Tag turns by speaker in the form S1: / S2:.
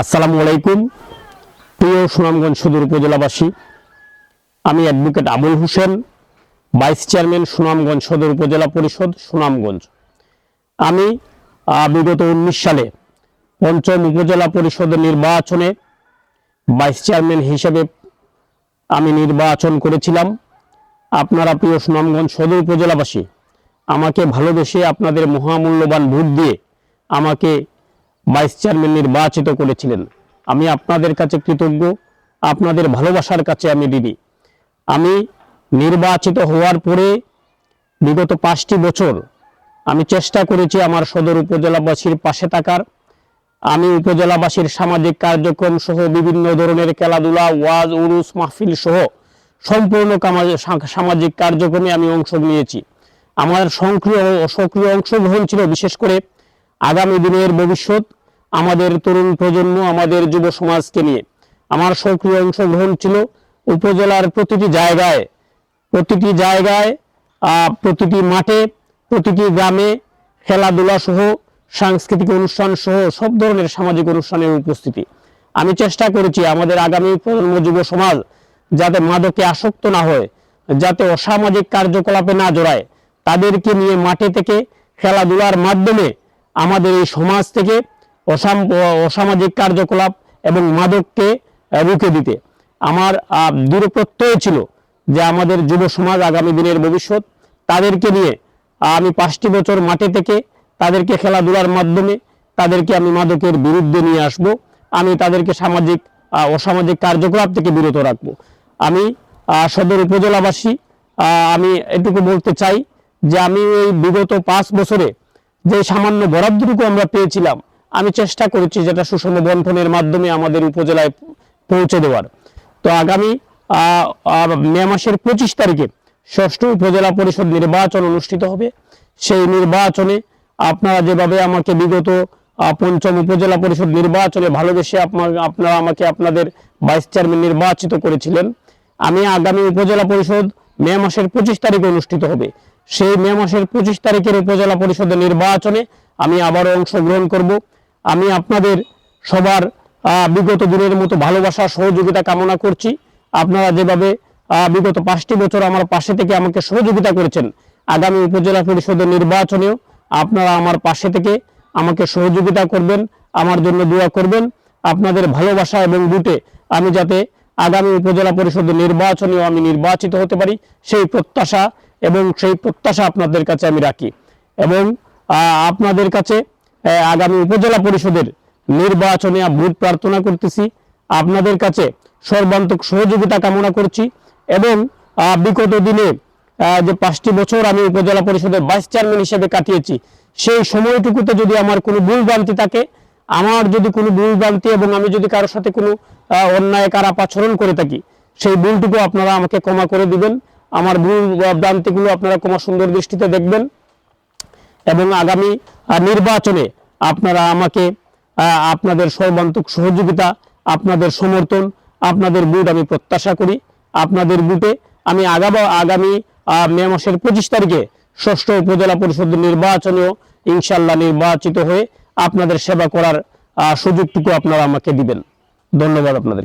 S1: আসসালামু আলাইকুম। প্রিয় সুনামগঞ্জ সদর উপজেলাবাসী, আমি advocate Abul Hossain vice chairman Sunamganj Sadar উপজেলা পরিষদ, সুনামগঞ্জ। আমি বিগত উনিশ সালে পঞ্চম উপজেলা পরিষদের নির্বাচনে ভাইস চেয়ারম্যান হিসেবে আমি নির্বাচন করেছিলাম। আপনারা প্রিয় সুনামগঞ্জ সদর উপজেলাবাসী, আমাকে ভালোবেসে আপনাদের মহামূল্যবান ভোট দিয়ে আমাকে ভাইস চেয়ারম্যান নির্বাচিত করেছিলেন। আমি আপনাদের কাছে কৃতজ্ঞ, আপনাদের ভালোবাসার কাছে আমি দিদি। আমি নির্বাচিত হওয়ার পরে বিগত পাঁচটি বছর আমি চেষ্টা করেছি আমার সদর উপজেলাবাসীর পাশে থাকার। আমি উপজেলাবাসীর সামাজিক কার্যক্রম সহ বিভিন্ন ধরনের খেলাধুলা, ওয়াজ, উরুস, মাহফিল সহ সম্পূর্ণ সামাজিক কার্যক্রমে আমি অংশ নিয়েছি। আমার সক্রিয় সক্রিয় অংশগ্রহণ ছিল বিশেষ করে আগামী দিনের ভবিষ্যৎ। আমাদের তরুণ প্রজন্ম, আমাদের যুব সমাজকে নিয়ে। আমার সক্রিয় অংশগ্রহণ ছিল উপজেলার প্রতিটি জায়গায় প্রতিটি জায়গায় প্রতিটি মাঠে, প্রতিটি গ্রামে খেলাধুলা সহ, সাংস্কৃতিক অনুষ্ঠান সহ, সব ধরনের সামাজিক অনুষ্ঠানের উপস্থিতি। আমি চেষ্টা করেছি আমাদের আগামী প্রজন্ম যুব সমাজ যাতে মাদকে আসক্ত না হয়, যাতে অসামাজিক কার্যকলাপে না জড়ায়। তাদেরকে নিয়ে মাঠে থেকে খেলাধুলার মাধ্যমে আমাদের এই সমাজ থেকে অসাম, অসামাজিক কার্যকলাপ এবং মাদককে রুখে দিতে। আমার দৃঢ় প্রত্যয় ছিল যে আমাদের যুব সমাজ আগামী দিনের ভবিষ্যৎ, তাদেরকে নিয়ে আমি পাঁচটি বছর মাঠে থেকে তাদেরকে খেলাধুলার মাধ্যমে, তাদেরকে আমি মাদকের বিরুদ্ধে নিয়ে আসব। আমি তাদেরকে সামাজিক অসামাজিক কার্যকলাপ থেকে বিরত রাখব। আমি সদর উপজেলাবাসী আমি এটুকু বলতে চাই যে আমি এই বিগত পাঁচ বছরে যে সামান্য বরাদ্দটুকু আমরা পেয়েছিলাম আমি চেষ্টা করেছি যেটা সুষম বন্টনের মাধ্যমে আমাদের উপজেলায় পৌঁছে দেওয়ার। তো আগামী মে মাসের পঁচিশ তারিখে ষষ্ঠ উপজেলা পরিষদ নির্বাচন অনুষ্ঠিত হবে। সেই নির্বাচনে আপনারা যেভাবে আমাকে বিগত পঞ্চম উপজেলা পরিষদ নির্বাচনে ভালোবেসে আপনা- আপনারা আমাকে আপনাদের ভাইস চেয়ারম্যান নির্বাচিত করেছিলেন, আমি আগামী উপজেলা পরিষদ মে মাসের পঁচিশ তারিখে অনুষ্ঠিত হবে। সেই মে মাসের পঁচিশ তারিখের উপজেলা পরিষদের নির্বাচনে আমি আবারও অংশগ্রহণ করব। আমি আপনাদের সবার বিগত দিনের মতো ভালোবাসা, সহযোগিতা কামনা করছি। আপনারা যেভাবে বিগত পাঁচটি বছর আমার পাশে থেকে আমাকে সহযোগিতা করেছেন, আগামী উপজেলা পরিষদের নির্বাচনেও আপনারা আমার পাশে থেকে আমাকে সহযোগিতা করবেন, আমার জন্য দোয়া করবেন। আপনাদের ভালোবাসা এবং বুটে আমি যাতে আগামী উপজেলা পরিষদের নির্বাচনেও আমি নির্বাচিত হতে পারি, সেই প্রত্যাশা এবং সেই প্রত্যাশা আপনাদের কাছে আমি রাখি। এবং আপনাদের কাছে আগামী উপজেলা পরিষদের নির্বাচনে ভোট প্রার্থনা করতেছি। আপনাদের কাছে সর্বান্তক সহযোগিতা কামনা করছি এবং বিগত দিনে যে পাঁচটি বছর আমি উপজেলা পরিষদের ভাইস চেয়ারম্যান হিসেবে কাটিয়েছি, সেই সময়টুকুতে যদি আমার কোনো ভুল ভ্রান্তি থাকে, আমার যদি কোনো ভুল ভ্রান্তি এবং আমি যদি কারোর সাথে কোনো অন্যায়, কারাপ আচরণ করে থাকি, সেই ভুলটুকু আপনারা আমাকে ক্ষমা করে দিবেন। আমার ভুল ভ্রান্তিগুলো আপনারা ক্ষমা সুন্দর দৃষ্টিতে দেখবেন। এবং আগামী নির্বাচনে আপনারা আমাকে আপনাদের সর্বান্তক সহযোগিতা, আপনাদের সমর্থন, আপনাদের বুট আমি প্রত্যাশা করি। আপনাদের বুটে আমি আগামী আগামী মে মাসের পঁচিশ তারিখে ষষ্ঠ উপজেলা পরিষদ নির্বাচনেও ইনশাল্লাহ নির্বাচিত হয়ে আপনাদের সেবা করার সুযোগটুকু আপনারা আমাকে দিবেন। ধন্যবাদ আপনাদেরকে।